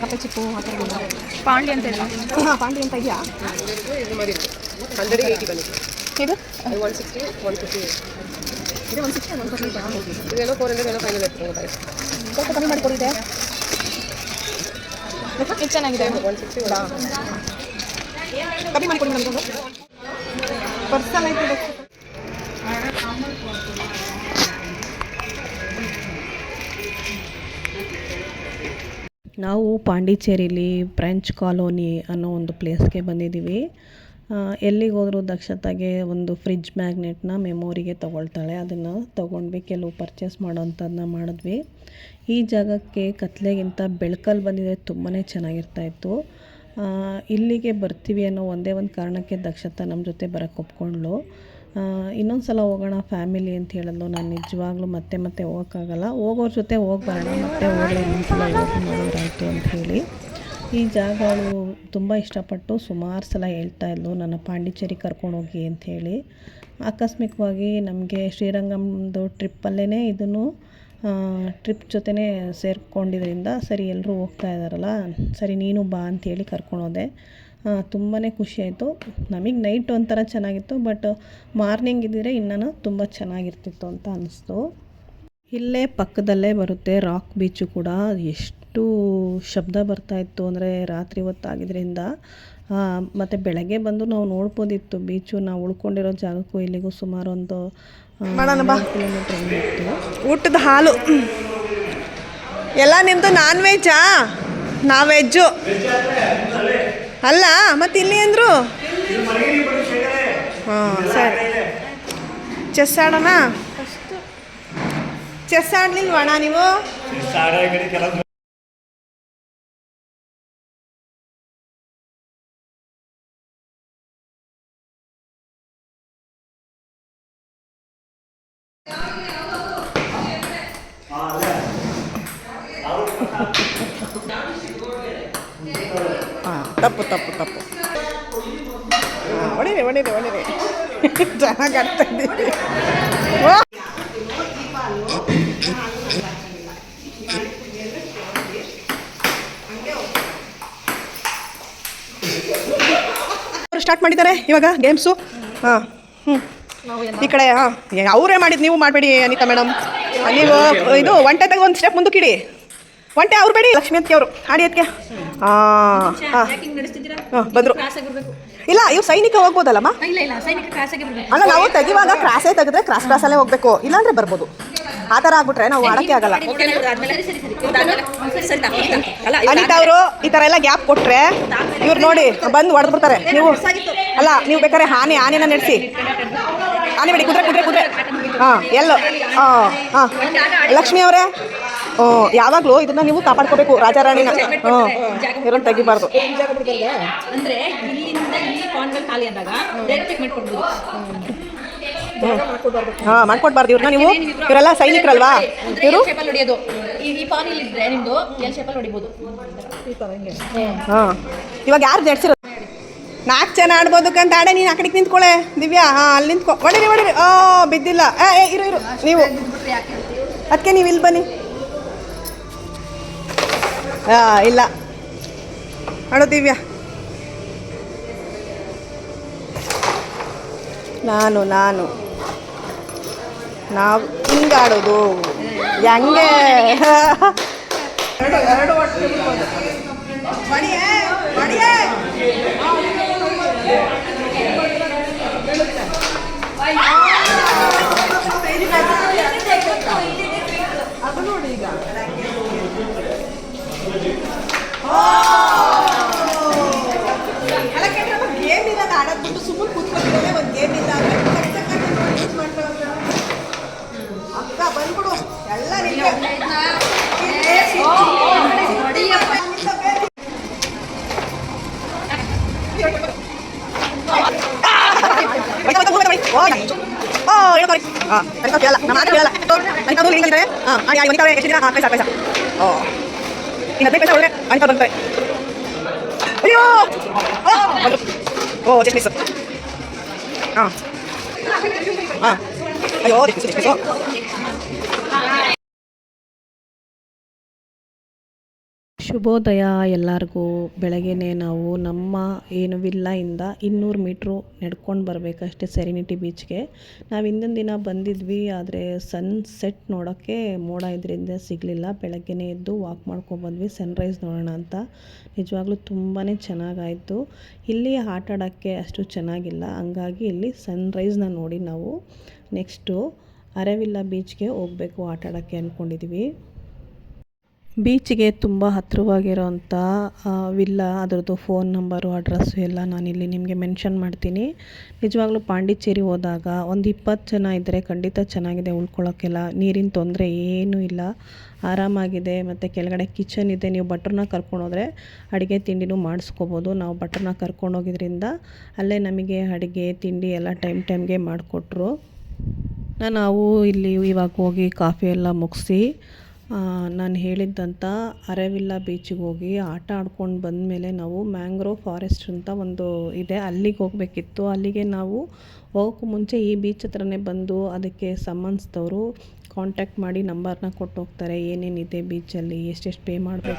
ಕಪ್ಪೆ ಚಿಪ್ಪು ಆ ಥರ ಪಾಂಡಿ ಅಂತ ಹೇಳಿ ಹಾಂ ಪಾಂಡಿ ಅಂತ ಇದೆಯಾ? ಹಂಡ್ರೆಡ್ ಇದು ಒನ್ ಸಿಕ್ಸ್ಟಿ ಒನ್ ಫಿಫ್ಟಿ ಇದು ಒಂದು ಸಿಕ್ಸ್ಟಿ ಒನ್ ಪರ್ಸೆಂಟ್ ಇದೆಲ್ಲ ಫೋರ್ ಹಂಡ್ರೆಡ್ ಎಲ್ಲ ಫೈನಲ್ ಇರ್ತದೆ ಸ್ವಲ್ಪ ಕಮ್ಮಿ ಮಾಡಿಕೊಡಿದೆ. ಇದು ಚೆನ್ನಾಗಿದೆ. ಒನ್ ಸಿಕ್ಸ್ಟಿ ಕಮ್ಮಿ ಮಾಡಿಕೊಡಿ ನಮ್ಗೆ ಪರ್ಸಲ್ ಐತೆ ನಾವು ಪಾಂಡಿಚೇರಿಲಿ ಫ್ರೆಂಚ್ ಕಾಲೋನಿ ಅನ್ನೋ ಒಂದು ಪ್ಲೇಸ್ಗೆ ಬಂದಿದ್ದೀವಿ. ಎಲ್ಲಿಗೆ ಹೋದರೂ ದಕ್ಷತಾಗೆ ಒಂದು ಫ್ರಿಜ್ ಮ್ಯಾಗ್ನೆಟ್ನ ಮೆಮೊರಿಗೆ ತೊಗೊಳ್ತಾಳೆ. ಅದನ್ನು ತೊಗೊಂಡ್ವಿ, ಕೆಲವು ಪರ್ಚೇಸ್ ಮಾಡೋವಂಥದ್ದನ್ನ ಮಾಡಿದ್ವಿ. ಈ ಜಾಗಕ್ಕೆ ಕತ್ಲೆಗಿಂತ ಬೆಳಕಲ್ಲಿ ಬಂದಿದ್ರೆ ತುಂಬಾ ಚೆನ್ನಾಗಿರ್ತಾಯಿತ್ತು ಇಲ್ಲಿಗೆ ಬರ್ತೀವಿ ಅನ್ನೋ ಒಂದೇ ಒಂದು ಕಾರಣಕ್ಕೆ ದಕ್ಷತಾ ನಮ್ಮ ಜೊತೆ ಬರೋಕ್ಕೆ ಒಪ್ಕೊಂಡ್ಳು. ಇನ್ನೊಂದು ಸಲ ಹೋಗೋಣ ಫ್ಯಾಮಿಲಿ ಅಂತ ಹೇಳಲು ನಾನು ನಿಜವಾಗ್ಲೂ ಮತ್ತೆ ಮತ್ತೆ ಹೋಗೋಕ್ಕಾಗಲ್ಲ. ಹೋಗೋರ ಜೊತೆ ಹೋಗಿ ಮತ್ತೆ ಹೋಗಲಿ ಇನ್ನೊಂದ್ಸಲ ಅಂತ ಹೇಳಿ. ಈ ಜಾಗಗಳು ತುಂಬ ಇಷ್ಟಪಟ್ಟು ಸುಮಾರು ಸಲ ಹೇಳ್ತಾ ಇದ್ಲು, ನನ್ನ ಪಾಂಡಿಚೇರಿ ಕರ್ಕೊಂಡೋಗಿ ಅಂತ ಹೇಳಿ. ಆಕಸ್ಮಿಕವಾಗಿ ನಮಗೆ ಶ್ರೀರಂಗಮ್ದು ಟ್ರಿಪ್ಪಲ್ಲೇ ಇದನ್ನು ಟ್ರಿಪ್ ಜೊತೆನೇ ಸೇರ್ಕೊಂಡಿದ್ದರಿಂದ ಸರಿ ಎಲ್ಲರೂ ಹೋಗ್ತಾ ಇದ್ದಾರಲ್ಲ ಸರಿ ನೀನು ಬಾ ಅಂತೇಳಿ ಕರ್ಕೊಂಡೋದೆ ತುಂಬಾ ಖುಷಿಯಾಯಿತು ನಮಗೆ ನೈಟ್ ಒಂಥರ ಚೆನ್ನಾಗಿತ್ತು ಬಟ್ ಮಾರ್ನಿಂಗ್ ಇದ್ದಿದ್ರೆ ಇನ್ನೂ ತುಂಬ ಚೆನ್ನಾಗಿರ್ತಿತ್ತು ಅಂತ ಅನ್ನಿಸ್ತು ಇಲ್ಲೇ ಪಕ್ಕದಲ್ಲೇ ಬರುತ್ತೆ ರಾಕ್ ಬೀಚು ಕೂಡ. ಎಷ್ಟು ಶಬ್ದ ಬರ್ತಾಯಿತ್ತು ಅಂದರೆ ರಾತ್ರಿ ಹೊತ್ತಾಗಿದ್ದರಿಂದ ಮತ್ತು ಬೆಳಗ್ಗೆ ಬಂದು ನಾವು ನೋಡ್ಬೋದಿತ್ತು ಬೀಚು ನಾವು ಉಳ್ಕೊಂಡಿರೋ ಜಾಗಕ್ಕೂ ಇಲ್ಲಿಗೂ ಸುಮಾರು ಒಂದು ಕಿಲೋಮೀಟ್ರ್ ಇತ್ತು. ಊಟದ ಹಾಲು. ಎಲ್ಲ ನಿಮ್ಮದು ನಾನ್ ವೆಜ್ಜಾ ನಾ ವೆಜ್ಜು ಅಲ್ಲ ಮತ್ತೆ ಇಲ್ಲಿ ಅಂದರು? ಹಾಂ ಸರಿ. ಚೆಸ್ ಆಡೋಣ? ಚೆಸ್ ಆಡ್ಲಿಲ್ವಣ ನೀವು? ಹಾಂ ಹೊಡೀರಿ ಹೊಡೀರಿ ಹೊಡೀರಿ ಚೆನ್ನಾಗಿ ಆಡ್ತಾ ಸ್ಟಾರ್ಟ್ ಮಾಡಿದ್ದಾರೆ ಇವಾಗ ಗೇಮ್ಸು ಹಾಂ. ಹ್ಞೂ ಈ ಕಡೆ ಹಾಂ. ಅವರೇ ಮಾಡಿದ್ದು ನೀವು ಮಾಡಬೇಡಿ ಅನಿತಾ ಮೇಡಮ್. ನೀವು ಇದು ಒಂಟೆ ತೆಗೆದು ಒಂದು ಸ್ಟೆಪ್ ಮುಂದಕ್ಕಿಡಿ ಒಂಟೆ ಅವ್ರು ಬೇಡಿ ಲಕ್ಷ್ಮೀ ಅತ್ತಿ ಅವರು ಹಾಡಿ ಅದಕ್ಕೆ ಹಾಂ. ಹಾಂ ಹಾಂ ಬಂದರು. ಇಲ್ಲ ಇವ್ ಸೈನಿಕ ಹೋಗ್ಬೋದಲ್ಲಮ್ಮ ಇಲ್ಲ ಇಲ್ಲ ಸೈನಿಕ ಬರ್ಬೇಕು. ಅಲ್ಲ ನಾವು ತೆಗಿವಾಗ ಕ್ರಾಸೇ ತೆಗೆದ್ರೆ ಕ್ರಾಸ್ ಕ್ರಾಸಲ್ಲೇ ಹೋಗ್ಬೇಕು. ಇಲ್ಲಾಂದ್ರೆ ಬರ್ಬೋದು. ಆ ಥರ ಆಗ್ಬಿಟ್ರೆ ನಾವು ಆಡಕ್ಕೆ ಆಗಲ್ಲ. ಅನಿತಾ ಅವರು ಈ ಥರ ಎಲ್ಲ ಗ್ಯಾಪ್ ಕೊಟ್ರೆ ಇವ್ರು ನೋಡಿ ಬಂದು ಹೊಡೆದ್ಬಿಡ್ತಾರೆ. ನೀವು ಅಲ್ಲ ನೀವು ಬೇಕಾದ್ರೆ ಹಾನಿ ಹಾನಿನ ನಡೆಸಿ. ಆನೆ ಬಿಡಿ ಕುದುರೆ ಕುದುರೆ ಕುದುರೆ. ಹಾಂ ಎಲ್ಲೋ. ಹಾಂ ಹಾಂ. ಲಕ್ಷ್ಮಿ ಅವರೇ ಯಾವಾಗಲೂ ಇದನ್ನ ನೀವು ಕಾಪಾಡ್ಕೋಬೇಕು ರಾಜಾರಾಣಿನ ಹ್ಞೂ ಇರೋನ್ ತೆಗಿಬಾರ್ದು. ಅಂದ್ರೆ ಇಲ್ಲಿಂದ ಇಲ್ಲಿ ಪಾಯಿಂಟ್ ಖಾಲಿ ಆದಾಗ ಡೈರೆಕ್ಟ್ ಮಾಡ್ಕೊಡ್ಬೋದು ಹಾಂ ಮಾಡ್ಕೊಡ್ಬಾರ್ದು ಇವ್ರನ್ನ ನೀವು. ಇವರೆಲ್ಲ ಸೈನಿಕರಲ್ವಾ? ಇವರು? ಹಾಂ. ಇವಾಗ ಯಾರು ಜಡ್ಸಿರೋ? ನಾಲ್ಕು ಜನ ಆಡ್ಬೋದು ಕಂತ ಆಡೆ ನೀನು ಆ ಕಡೆಗೆ ನಿಂತ್ಕೊಳ್ಳೆ ದಿವ್ಯಾ ಹಾ ಅಲ್ಲಿ ನಿಂತ್ಕೊ. ಹೊಡೀರಿ ಹೊಡಿರಿ. ಓ ಬಿದ್ದಿಲ್ಲ. ಏ ಏ, ಇರು ಇರು. ನೀವು. ಅದಕ್ಕೆ ನೀವು ಇಲ್ಲಿ ಬನ್ನಿ. ಹಾಂ ಇಲ್ಲ. ಆಡೋ ದಿವ್ಯಾ. ನಾನು ನಾನು. ನಾವು ಹಿಂಗಾಡೋದು ಹೆಂಗೆ ಎರಡು ಎರಡು ಒಟ್ಟು ಮಣಿಯೇ ಮಣಿಯೇ ಗೇಮ್ ಇಲ್ಲ ಆಡೋದು ಬಿಟ್ಟು ಸುಮ್ಮನೆ ಕೂತ್ಕೊಂಡಿರೋದೇ ಒಂದು ಗೇಮ್ ಇಲ್ಲ ಯೂಸ್ ಮಾಡ್ಕೊಳ್ಳೋದು. ಅಕ್ಕ ಬಂದ್ಬಿಡು ಎಲ್ಲ ಅಯ್ಯೋ ಓ ಜಸ್ಟ್ ಮಿಸ್ ಹಾಂ ಹಾಂ Nag-try pa siya ulit. Ano pa bang Ayo! Oh! Oh, check this. Ah. Ah. Ayo, check this, check this. ಶುಭೋದಯ ಎಲ್ಲರಿಗೂ. ಬೆಳಗ್ಗೆನೇ ನಾವು ನಮ್ಮ ಏನು ಇಂದ ಇನ್ನೂರು ಮೀಟ್ರು ನಡ್ಕೊಂಡು ಬರಬೇಕಷ್ಟೇ ಸೆರಿನಿಟಿ ಬೀಚ್ಗೆ. ನಾವು ಹಿಂದಿನ ದಿನ ಬಂದಿದ್ವಿ, ಆದರೆ ಸನ್ಸೆಟ್ ನೋಡೋಕ್ಕೆ ಮೋಡ ಇದರಿಂದ ಸಿಗಲಿಲ್ಲ. ಬೆಳಗ್ಗೆನೇ ಎದ್ದು ವಾಕ್ ಮಾಡ್ಕೊಬಂದ್ವಿ ಸನ್ರೈಸ್ ನೋಡೋಣ ಅಂತ. ನಿಜವಾಗ್ಲೂ ತುಂಬಾ ಚೆನ್ನಾಗಾಯಿತು. ಇಲ್ಲಿ ಆಟ ಆಡೋಕ್ಕೆ ಅಷ್ಟು ಚೆನ್ನಾಗಿಲ್ಲ. ಹಂಗಾಗಿ ಇಲ್ಲಿ ಸನ್ರೈಸ್ನ ನೋಡಿ ನಾವು ನೆಕ್ಸ್ಟು ಅರೆವಿಲ್ಲ ಬೀಚ್ಗೆ ಹೋಗಬೇಕು ಆಟ ಆಡೋಕ್ಕೆ ಅಂದ್ಕೊಂಡಿದ್ದೀವಿ ಬೀಚಿಗೆ ತುಂಬ ಹತ್ತಿರವಾಗಿರೋಂಥ ವಿಲ್ಲ, ಅದರದ್ದು ಫೋನ್ ನಂಬರು, ಅಡ್ರೆಸ್ಸು ಎಲ್ಲ ನಾನಿಲ್ಲಿ ನಿಮಗೆ ಮೆನ್ಷನ್ ಮಾಡ್ತೀನಿ. ನಿಜವಾಗ್ಲೂ ಪಾಂಡಿಚೇರಿ ಹೋದಾಗ ಒಂದು ಇಪ್ಪತ್ತು ಜನ ಇದ್ದರೆ ಖಂಡಿತ ಚೆನ್ನಾಗಿದೆ ಉಳ್ಕೊಳ್ಳೋಕ್ಕೆಲ್ಲ ನೀರಿನ ತೊಂದರೆ ಏನೂ ಇಲ್ಲ. ಆರಾಮಾಗಿದೆ. ಮತ್ತು ಕೆಳಗಡೆ ಕಿಚನ್ ಇದೆ. ನೀವು ಬಟ್ರನ್ನ ಕರ್ಕೊಂಡೋದ್ರೆ ಅಡುಗೆ ತಿಂಡಿನೂ ಮಾಡಿಸ್ಕೋಬೋದು. ನಾವು ಬಟ್ರನ್ನ ಕರ್ಕೊಂಡೋಗಿದ್ರಿಂದ ಅಲ್ಲೇ ನಮಗೆ ಅಡುಗೆ, ತಿಂಡಿ ಎಲ್ಲ ಟೈಮ್ ಟೈಮ್ಗೆ ಮಾಡಿಕೊಟ್ರು. ನಾವು ಇಲ್ಲಿ ಇವಾಗ ಹೋಗಿ ಕಾಫಿ ಎಲ್ಲ ಮುಗಿಸಿ ನಾನು ಹೇಳಿದ್ದಂಥ ಅರೆವಿಲ್ಲ ಬೀಚಿಗೆ ಹೋಗಿ ಆಟ ಆಡ್ಕೊಂಡು ಬಂದಮೇಲೆ ನಾವು ಮ್ಯಾಂಗ್ರೋವ್ ಫಾರೆಸ್ಟ್ ಅಂತ ಒಂದು ಇದೆ. ಅಲ್ಲಿಗೆ ಹೋಗಬೇಕಿತ್ತು. ಅಲ್ಲಿಗೆ ನಾವು ಹೋಗೋಕ್ಕೂ ಮುಂಚೆ ಈ ಬೀಚ್ ಹತ್ರನೇ ಬಂದು ಅದಕ್ಕೆ ಸಂಬಂಧಿಸಿದವರು ಕಾಂಟ್ಯಾಕ್ಟ್ ಮಾಡಿ ನಂಬರ್ನ ಕೊಟ್ಟು ಹೋಗ್ತಾರೆ ಏನೇನಿದೆ ಬೀಚಲ್ಲಿ ಎಷ್ಟೆಷ್ಟು ಪೇ ಮಾಡಬೇಕು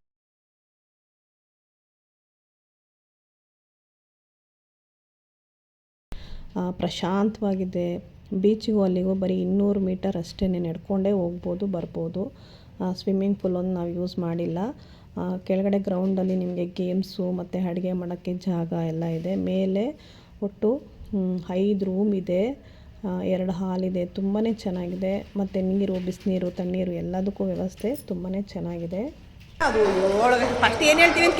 ಪ್ರಶಾಂತವಾಗಿದೆ. ಬೀಚಿಗೂ ಅಲ್ಲಿಗೂ ಬರೀ ಇನ್ನೂರು ಮೀಟರ್ ಅಷ್ಟೇ ನಡ್ಕೊಂಡೇ ಹೋಗ್ಬೋದು ಬರ್ಬೋದು. ಸ್ವಿಮ್ಮಿಂಗ್ ಪೂಲ್ ಒಂದು ನಾವು ಯೂಸ್ ಮಾಡಿಲ್ಲ. ಆ, ಕೆಳಗಡೆ ಗ್ರೌಂಡಲ್ಲಿ ನಿಮಗೆ ಗೇಮ್ಸು ಮತ್ತು ಅಡುಗೆ ಮಾಡೋಕ್ಕೆ ಜಾಗ ಎಲ್ಲ ಇದೆ. ಮೇಲೆ ಒಟ್ಟು ಐದು ರೂಮ್ ಇದೆ. ಆ, ಎರಡು ಹಾಲ್ ಇದೆ. ತುಂಬಾ ಚೆನ್ನಾಗಿದೆ. ಮತ್ತು ನೀರು ಬಿಸಿನೀರು ತಣ್ಣೀರು ಎಲ್ಲದಕ್ಕೂ ವ್ಯವಸ್ಥೆ ತುಂಬಾ ಚೆನ್ನಾಗಿದೆ. ಅದು ಫಸ್ಟ್ ಏನು ಹೇಳ್ತೀವಿ ಅಂತ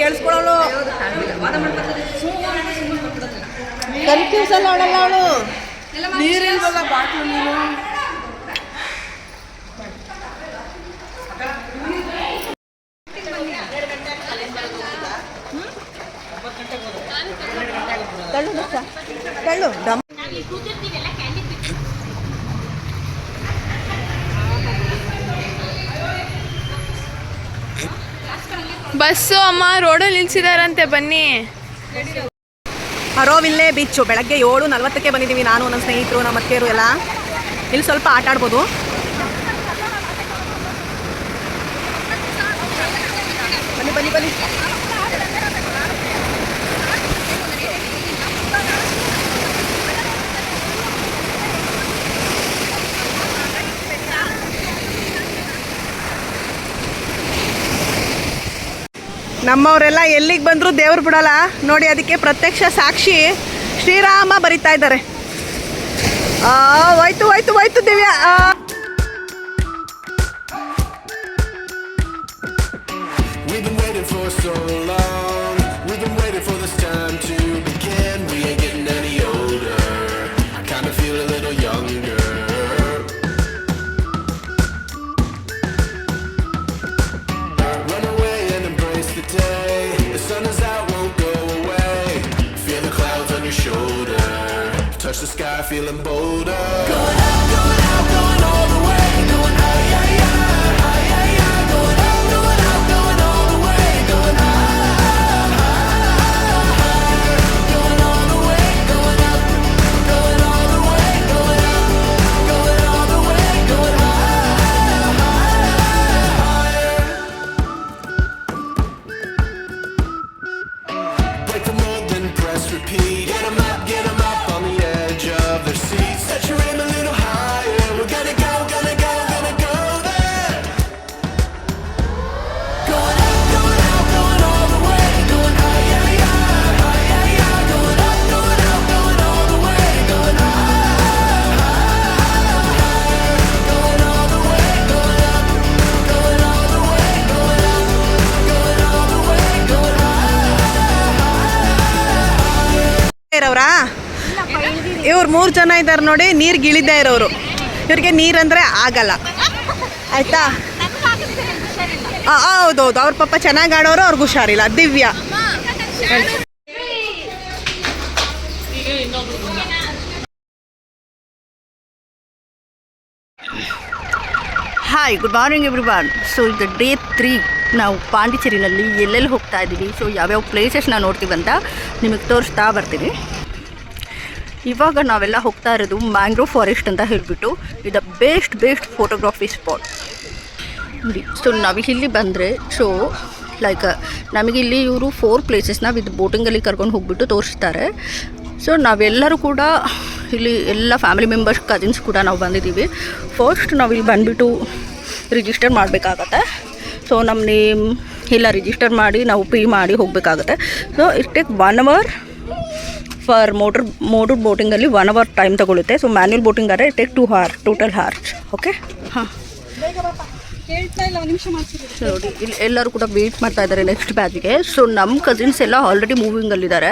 ಕನ್ಫ್ಯೂಸ್ ಅಲ್ಲ ಅವಳಲ್ಲ ಅವಳು. ನೀರಿಲ್ವಲ್ಲ ಬಾಟ್ಲು ನೀರು ತಳ್ಳು ತಳ್ಳು ಬಸ್ಸು ಅಮ್ಮ ರೋಡಲ್ಲಿ ನಿಲ್ಸಿದಾರಂತೆ ಬನ್ನಿ. ಅರೋವಿಲ್ಲೇ ಬೀಚು ಬೆಳಗ್ಗೆ ಏಳು ನಲ್ವತ್ತಕ್ಕೆ ಬಂದಿದ್ದೀವಿ ನಾನು ನನ್ನ ಸ್ನೇಹಿತರು ನಮ್ಮ ಅತ್ತೆಯರು ಎಲ್ಲ. ಇಲ್ಲಿ ಸ್ವಲ್ಪ ಆಟ ಆಡ್ಬೋದು. ಬನ್ನಿ ಬನ್ನಿ ಬನ್ನಿ. ನಮ್ಮವರೆಲ್ಲ ಎಲ್ಲಿಗೆ ಬಂದರೂ ದೇವ್ರು ಬಿಡಲ್ಲ ನೋಡಿ, ಅದಕ್ಕೆ ಪ್ರತ್ಯಕ್ಷ ಸಾಕ್ಷಿ ಶ್ರೀರಾಮ ಬರಿತಾ ಇದ್ದಾರೆ ಹೋಯ್ತು ಹೋಯ್ತು ಹೋಯ್ತು Divya. We've been waiting for so long. Touch the sky, feeling bolder. Going out, going out, going all the way. Going high, yeah, yeah, ಅವರಾ ಇವ್ರು ಮೂರು ಜನ ಇದ್ದಾರೆ ನೋಡಿ ನೀರು ಇಳಿದೇ ಇರೋರು. ಇವ್ರಿಗೆ ನೀರಂದರೆ ಆಗಲ್ಲ. ಆಯ್ತಾ? ಹೌದೌದು. ಅವ್ರ ಪಾಪ ಚೆನ್ನಾಗಿ ಆಡೋರು, ಅವ್ರಿಗೆ ಹುಷಾರಿಲ್ಲ. Divya. Hi good morning everyone so ಇದು ಡೇ ತ್ರೀ ನಾವು ಪಾಂಡಿಚೇರಿನಲ್ಲಿ ಎಲ್ಲೆಲ್ಲಿ ಹೋಗ್ತಾ ಇದ್ದೀವಿ? ಸೊ ಯಾವ್ಯಾವ ಪ್ಲೇಸಸ್ನ ನೋಡ್ತೀವಿ ಅಂತ ನಿಮಗೆ ತೋರಿಸ್ತಾ ಬರ್ತೀನಿ. ಇವಾಗ ನಾವೆಲ್ಲ ಹೋಗ್ತಾ ಇರೋದು ಮ್ಯಾಂಗ್ರೋ ಫಾರೆಸ್ಟ್ ಅಂತ ಹೇಳಿಬಿಟ್ಟು ಇದು ಬೆಸ್ಟ್ ಬೆಸ್ಟ್ ಫೋಟೋಗ್ರಫಿ ಸ್ಪಾಟ್. ನೋಡಿ, ಸೊ ನಾವು ಇಲ್ಲಿ ಬಂದರೆ, ಸೊ ಲೈಕ್ ನಮಗಿಲ್ಲಿ ಇವರು ಫೋರ್ ಪ್ಲೇಸಸ್ನ ವಿತ್ ಬೋಟಿಂಗಲ್ಲಿ ಕರ್ಕೊಂಡು ಹೋಗ್ಬಿಟ್ಟು ತೋರಿಸ್ತಾರೆ. ಸೊ ನಾವೆಲ್ಲರೂ ಕೂಡ ಇಲ್ಲಿ ಎಲ್ಲ ಫ್ಯಾಮಿಲಿ ಮೆಂಬರ್ಸ್ ಕಜಿನ್ಸ್ ಕೂಡ ನಾವು ಬಂದಿದ್ದೀವಿ. ಫಸ್ಟ್ ನಾವು ಇಲ್ಲಿ ಬಂದುಬಿಟ್ಟು ರಿಜಿಸ್ಟರ್ ಮಾಡಬೇಕಾಗತ್ತೆ. ಸೊ ನಮ್ಮ ನೇಮ್ ಎಲ್ಲ ರಿಜಿಸ್ಟರ್ ಮಾಡಿ ನಾವು ಪೇ ಮಾಡಿ ಹೋಗಬೇಕಾಗತ್ತೆ. So it take one hour for motor motor ಬೋಟಿಂಗಲ್ಲಿ one hour time ತಗೊಳುತ್ತೆ ಸೊ ಮ್ಯಾನ್ಯಲ್ ಬೋಟಿಂಗ್ ಆದರೆ take two hour total hours okay ಹಾಂ. ನೋಡಿ ಇಲ್ಲಿ ಎಲ್ಲರೂ ಕೂಡ ವೇಟ್ ಮಾಡ್ತಾ ಇದ್ದಾರೆ ನೆಕ್ಸ್ಟ್ ಬ್ಯಾಚಿಗೆ ಸೊ ನಮ್ಮ ಕಸಿನ್ಸ್ ಎಲ್ಲ ಆಲ್ರೆಡಿ ಮೂವಿಂಗಲ್ಲಿದ್ದಾರೆ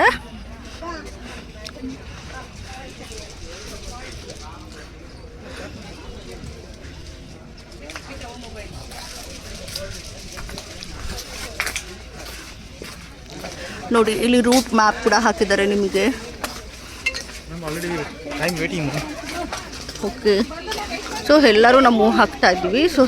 ನೋಡಿ ಇಲ್ಲಿ ರೂಟ್ ಮ್ಯಾಪ್ ಕೂಡ ಹಾಕಿದ್ದಾರೆ ನಿಮಗೆ. ಟೈಮ್ ವೇಟಿಂಗ್ ಓಕೆ ಸೊ ಎಲ್ಲರೂ ನಾವು ಹಾಕ್ತಾ ಇದ್ದೀವಿ. So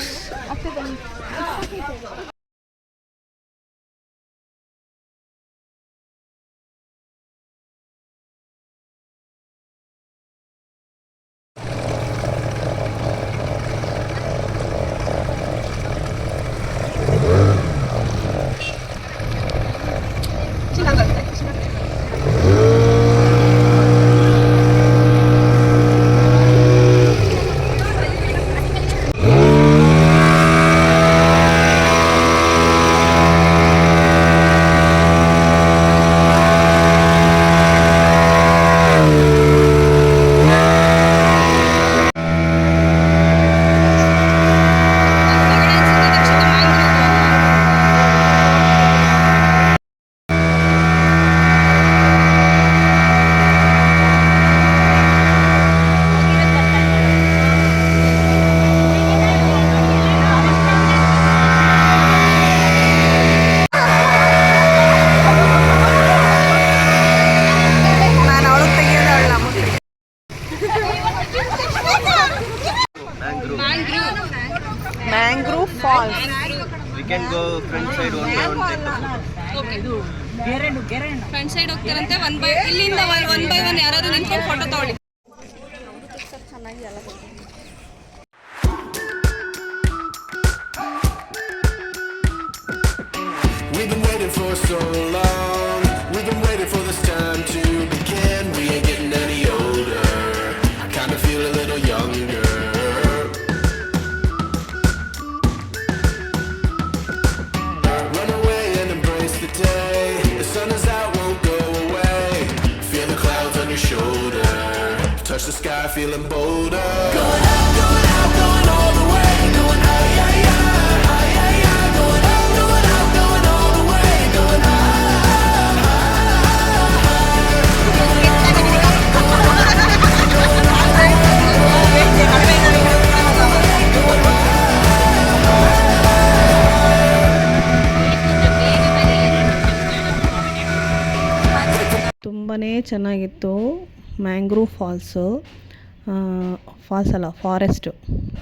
for so long. We've been waiting for this mangrove falls falls ಅಲ್ಲ ಫಾರೆಸ್ಟು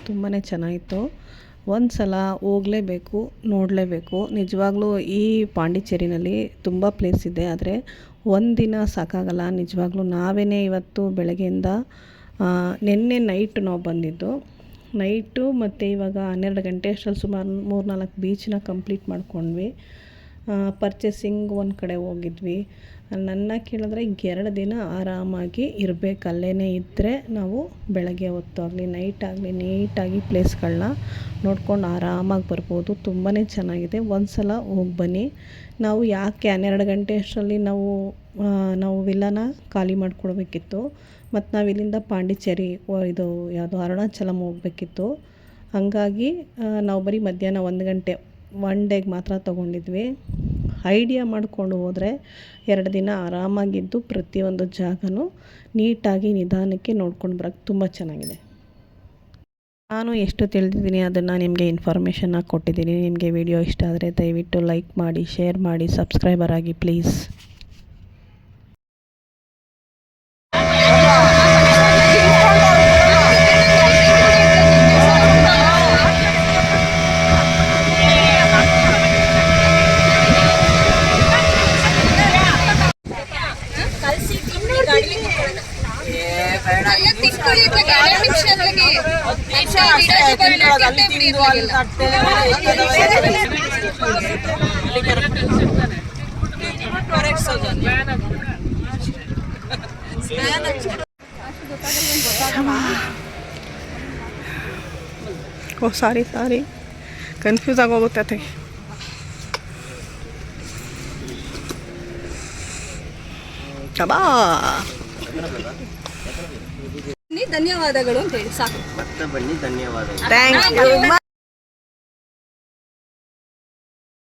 ತುಂಬಾ ಚೆನ್ನಾಗಿತ್ತು. ಒಂದು ಸಲ ಹೋಗಲೇಬೇಕು, ನೋಡಲೇಬೇಕು. ನಿಜವಾಗ್ಲೂ ಈ ಪಾಂಡಿಚೇರಿನಲ್ಲಿ ತುಂಬ ಪ್ಲೇಸ್ ಇದೆ, ಆದರೆ ಒಂದಿನ ಸಾಕಾಗಲ್ಲ. ನಿಜವಾಗ್ಲೂ ನಾವೇ ಇವತ್ತು ಬೆಳಗ್ಗೆಯಿಂದ ನಿನ್ನೆ ನೈಟ್ ನಾವು ಬಂದಿದ್ದು. ನೈಟು ಮತ್ತು ಇವಾಗ ಹನ್ನೆರಡು ಗಂಟೆ ಅಷ್ಟರಲ್ಲಿ ಸುಮಾರು ಮೂರು ನಾಲ್ಕು ಬೀಚನ್ನ ಕಂಪ್ಲೀಟ್ ಮಾಡ್ಕೊಂಡ್ವಿ. ಪರ್ಚೇಸಿಂಗ್ ಒಂದು ಕಡೆ ಹೋಗಿದ್ವಿ. ನನ್ನ ಕೇಳಿದ್ರೆ ಎರಡು ದಿನ ಆರಾಮಾಗಿ ಇರಬೇಕು. ಅಲ್ಲೇ ಇದ್ದರೆ ನಾವು ಬೆಳಗ್ಗೆ ಹೊತ್ತಾಗಲಿ ನೈಟ್ ಆಗಲಿ ನೀಟಾಗಿ ಪ್ಲೇಸ್ಗಳನ್ನ ನೋಡ್ಕೊಂಡು ಆರಾಮಾಗಿ ಬರ್ಬೋದು. ತುಂಬಾ ಚೆನ್ನಾಗಿದೆ. ಒಂದು ಸಲ ಹೋಗಿ ಬನ್ನಿ. ನಾವು ಯಾಕೆ ಹನ್ನೆರಡು ಗಂಟೆ ಅಷ್ಟರಲ್ಲಿ ನಾವು ನಾವು ವಿಲ್ಲನ ಖಾಲಿ ಮಾಡಿಕೊಡ್ಬೇಕಿತ್ತು. ಮತ್ತು ನಾವು ಇಲ್ಲಿಂದ ಪಾಂಡಿಚೇರಿ ಇದು ಯಾವುದು ಅರುಣಾಚಲಂ ಹೋಗ್ಬೇಕಿತ್ತು. ಹಾಗಾಗಿ ನಾವು ಬರೀ ಮಧ್ಯಾಹ್ನ ಒಂದು ಗಂಟೆ ಒನ್ ಡೇಗೆ ಮಾತ್ರ ತೊಗೊಂಡಿದ್ವಿ. ಐಡಿಯಾ ಮಾಡ್ಕೊಂಡು ಹೋದರೆ ಎರಡು ದಿನ ಆರಾಮಾಗಿದ್ದು ಪ್ರತಿಯೊಂದು ಜಾಗವೂ ನೀಟಾಗಿ ನಿಧಾನಕ್ಕೆ ನೋಡ್ಕೊಂಡು ಬರೋಕ್ಕೆ ತುಂಬ ಚೆನ್ನಾಗಿದೆ. ನಾನು ಎಷ್ಟು ತಿಳಿದಿದ್ದೀನಿ ಅದನ್ನು ನಿಮಗೆ ಇನ್ಫಾರ್ಮೇಷನ್ನ ಕೊಟ್ಟಿದ್ದೀನಿ. ನಿಮಗೆ ವಿಡಿಯೋ ಇಷ್ಟ ಆದರೆ ದಯವಿಟ್ಟು ಲೈಕ್ ಮಾಡಿ ಶೇರ್ ಮಾಡಿ ಸಬ್ಸ್ಕ್ರೈಬರ್ ಆಗಿ please O sorry sorry confuse ಆಗೋಗುತ್ತೆ ಕಬಾ ಧನ್ಯವಾದಗಳು ಅಂತ ಹೇಳಿ ಸಾಕು. ಮತ್ತೆ ಬನ್ನಿ ಧನ್ಯವಾದಗಳು. Thank you